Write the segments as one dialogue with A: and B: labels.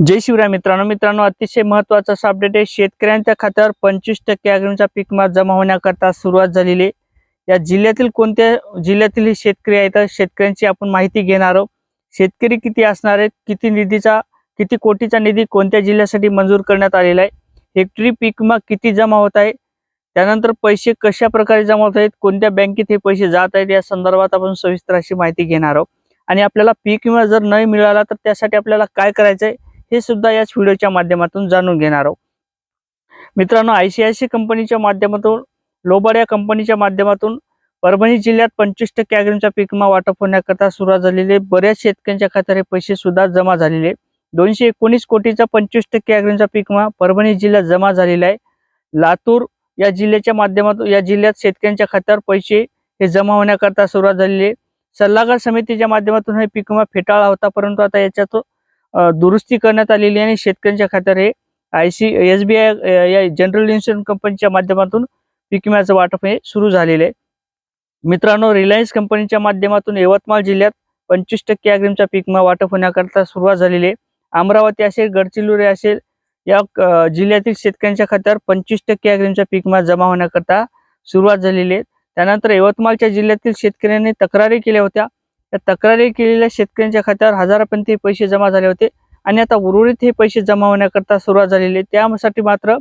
A: जय शिवराय मित्रांनो. मित्रांनो अतिशय महत्त्वाचा असा अपडेट आहे. शेतकऱ्यांच्या खात्यावर पंचवीस टक्के अग्रिमचा पीक विमा जमा होण्याकरता सुरुवात झालेली आहे. या जिल्ह्यातील कोणत्या जिल्ह्यातील हे शेतकरी आहेत शेतकऱ्यांची आपण माहिती घेणार आहोत. शेतकरी किती असणार आहेत किती निधीचा किती कोटीचा निधी कोणत्या जिल्ह्यासाठी मंजूर करण्यात आलेला आहे हेक्टरी पीक विमा किती जमा होत आहे त्यानंतर पैसे कशा प्रकारे जमा होत आहेत कोणत्या बँकेत हे पैसे जात आहेत या संदर्भात आपण सविस्तर अशी माहिती घेणार आहोत. आणि आपल्याला पीक विमा जर नाही मिळाला तर त्यासाठी आपल्याला काय करायचं आहे हे सुद्धा याच व्हिडिओच्या माध्यमातून जाणून घेणार आहोत. मित्रांनो आयसीआयसी कंपनीच्या माध्यमातून लोबाड या कंपनीच्या माध्यमातून परभणी जिल्ह्यात पंचवीस टक्के अग्रिमचा विमा वाटप होण्याकरता सुरुवात झालेली आहे. बऱ्याच शेतकऱ्यांच्या खात्यात हे पैसे सुद्धा जमा झालेले. दोनशे एकोणीस कोटीचा पंचवीस टक्के अग्रिमचा पिकमा विमा परभणी जिल्ह्यात जमा झालेला आहे. लातूर या जिल्ह्याच्या माध्यमातून या जिल्ह्यात शेतकऱ्यांच्या खात्यावर पैसे हे जमा होण्याकरता सुरुवात झालेली. आहे सल्लागार समितीच्या माध्यमातून हे पिकमा विमा फेटाळला होता परंतु आता याच्यात दुरुस्ती करण्यात आलेली आहे आणि शेतकऱ्यांच्या खात्यावर हे I C S B I या जनरल इन्शुरन्स कंपनीच्या माध्यमातून पीक विम्याचं वाटप हे सुरू झालेलं आहे. मित्रांनो रिलायन्स कंपनीच्या माध्यमातून यवतमाळ जिल्ह्यात पंचवीस टक्के अग्रिमचा पीक विमा वाटप होण्याकरता सुरुवात झालेली आहे. अमरावती असेल गडचिरोली असेल या जिल्ह्यातील शेतकऱ्यांच्या खात्यावर पंचवीस टक्के अग्रिमचा पीक विमा जमा होण्याकरता सुरुवात झालेली आहे. त्यानंतर यवतमाळच्या जिल्ह्यातील शेतकऱ्यांनी तक्रारी केल्या होत्या. त्या तक्रारी केलेल्या शेतकऱ्यांच्या खात्यावर हजारापर्यंत हे पैसे जमा झाले होते. आणि आता उर्वरित हे पैसे जमा होण्याकरता सुरुवात झालेली आहे. त्यासाठी मात्र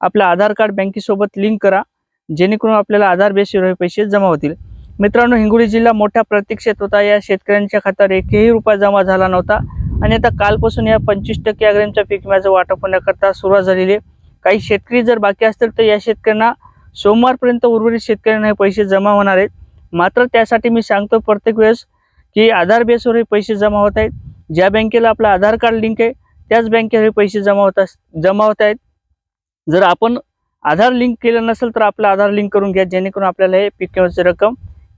A: आपलं आधार कार्ड बँकेसोबत लिंक करा. जेणेकरून आपल्याला आधार बेसवर हे पैसे जमा होतील. मित्रांनो हिंगोली जिल्हा मोठ्या प्रतीक्षेत होता. या शेतकऱ्यांच्या खात्यावर एकही रुपया जमा झाला नव्हता. आणि आता कालपासून या पंचवीस टक्के अग्रिमच्या पीक विम्याचं वाटप होण्याकरता सुरुवात झालेली आहे. काही शेतकरी जर बाकी असतील तर या शेतकऱ्यांना सोमवारपर्यंत उर्वरित शेतकऱ्यांना हे पैसे जमा होणार आहेत. मात्र त्यासाठी मी सांगतो प्रत्येक वेळेस की आधार बेसवर हे पैसे जमा होत आहेत. ज्या बँकेला आपलं आधार कार्ड लिंक आहे त्याच बँकेवर हे पैसे जमा होत अस जमा होत आहेत. जर आपण आधार लिंक केलं नसेल तर आपलं आधार लिंक करून घ्या जेणेकरून आपल्याला हे पीक विम्याची रक्कम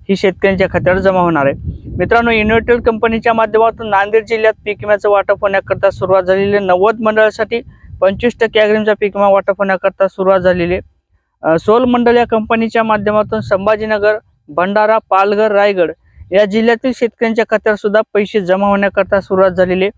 A: ही शेतकऱ्यांच्या खात्यावर जमा होणार आहे. मित्रांनो इन्व्हर्टेल कंपनीच्या माध्यमातून नांदेड जिल्ह्यात पीक विम्याचं वाटप होण्याकरता सुरुवात झालेली आहे. नव्वद मंडळासाठी पंचवीस टक्के अग्रिमचा पीक विमा वाटप होण्याकरता सुरुवात झालेली आहे. सोल मंडळ या कंपनीच्या माध्यमातून संभाजीनगर भंडारा पालघर रायगड या जिल्ह्यातील शेतकऱ्यांच्या खात्यावर सुद्धा पैसे जमा होण्याकरता सुरुवात झालेली आहे.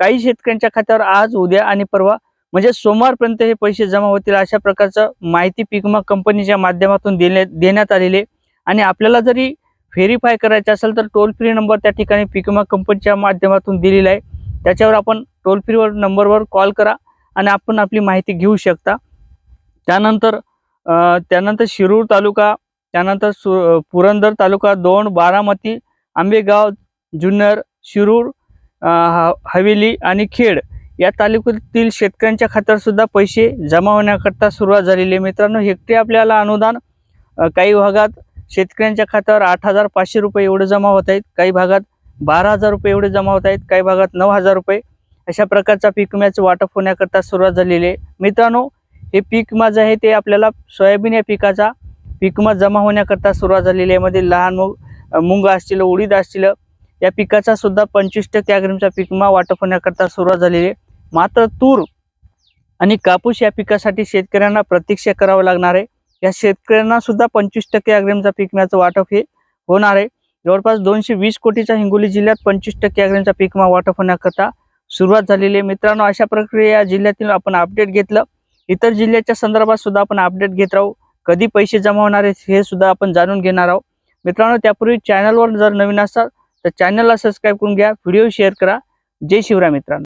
A: काही शेतकऱ्यांच्या खात्यावर आज उद्या आणि परवा म्हणजे सोमवारपर्यंत हे पैसे जमा होतील अशा प्रकारचं माहिती पिकमा कंपनीच्या माध्यमातून देण्या देण्यात आलेली आणि आपल्याला जरी व्हेरीफाय करायचं असेल तर टोल फ्री नंबर त्या ठिकाणी पीक विमा कंपनीच्या माध्यमातून दिलेला आहे. त्याच्यावर आपण टोल फ्रीवर नंबरवर कॉल करा आणि आपण आपली माहिती घेऊ शकता. त्यानंतर त्यानंतर शिरूर तालुका त्यानंतर सु पुरंदर तालुका दोन बारामती आंबेगाव जुन्नर शिरूर हवेली आणि खेड. या तालुक्यातील शेतकऱ्यांच्या खात्यातसुद्धा पैसे जमा होण्याकरता सुरुवात झालेली आहे. मित्रांनो हेक्टरी आपल्याला अनुदान काही भागात शेतकऱ्यांच्या खात्यावर आठ हजार पाचशे रुपये एवढे जमा होत आहेत. काही भागात बारा हजार रुपये एवढे जमा होत आहेत. काही भागात नऊ हजार रुपये. अशा प्रकारचा पीक विम्याचं वाटप होण्याकरता सुरुवात झालेली आहे. मित्रांनो हे पीक विमा जे आहे ते आपल्याला सोयाबीन या पिकाचा पीक जमा होण्याकरता सुरुवात झालेली आहे. मध्ये लहान मूग मुंग असतील उडीद असतील या पिकाचा सुद्धा पंचवीस टक्के अग्रिमचा पिकमा वाटप होण्याकरता सुरुवात झालेली आहे. मात्र तूर आणि कापूस या पिकासाठी शेतकऱ्यांना प्रतीक्षा करावं लागणार आहे. या शेतकऱ्यांना सुद्धा पंचवीस टक्के अग्रिमचा पिकम्याचं वाटप हे होणार आहे. जवळपास दोनशे वीस कोटीचा हिंगोली जिल्ह्यात पंचवीस टक्के अग्रिमचा पिकमा वाटप होण्याकरता सुरुवात झालेली आहे. मित्रांनो अशा प्रकारे या जिल्ह्यातील आपण अपडेट घेतलं. इतर जिल्ह्याच्या संदर्भात सुद्धा आपण अपडेट घेत राहू. कधी पैसे जमा होणार आहेत हे सुद्धा आपण जाणून घेणार आहोत. मित्रांनो त्यापूर्वी चॅनलवर जर नवीन असाल तर चॅनलला सबस्क्राईब करून घ्या व्हिडिओ शेअर करा. जय शिवराय मित्रांनो.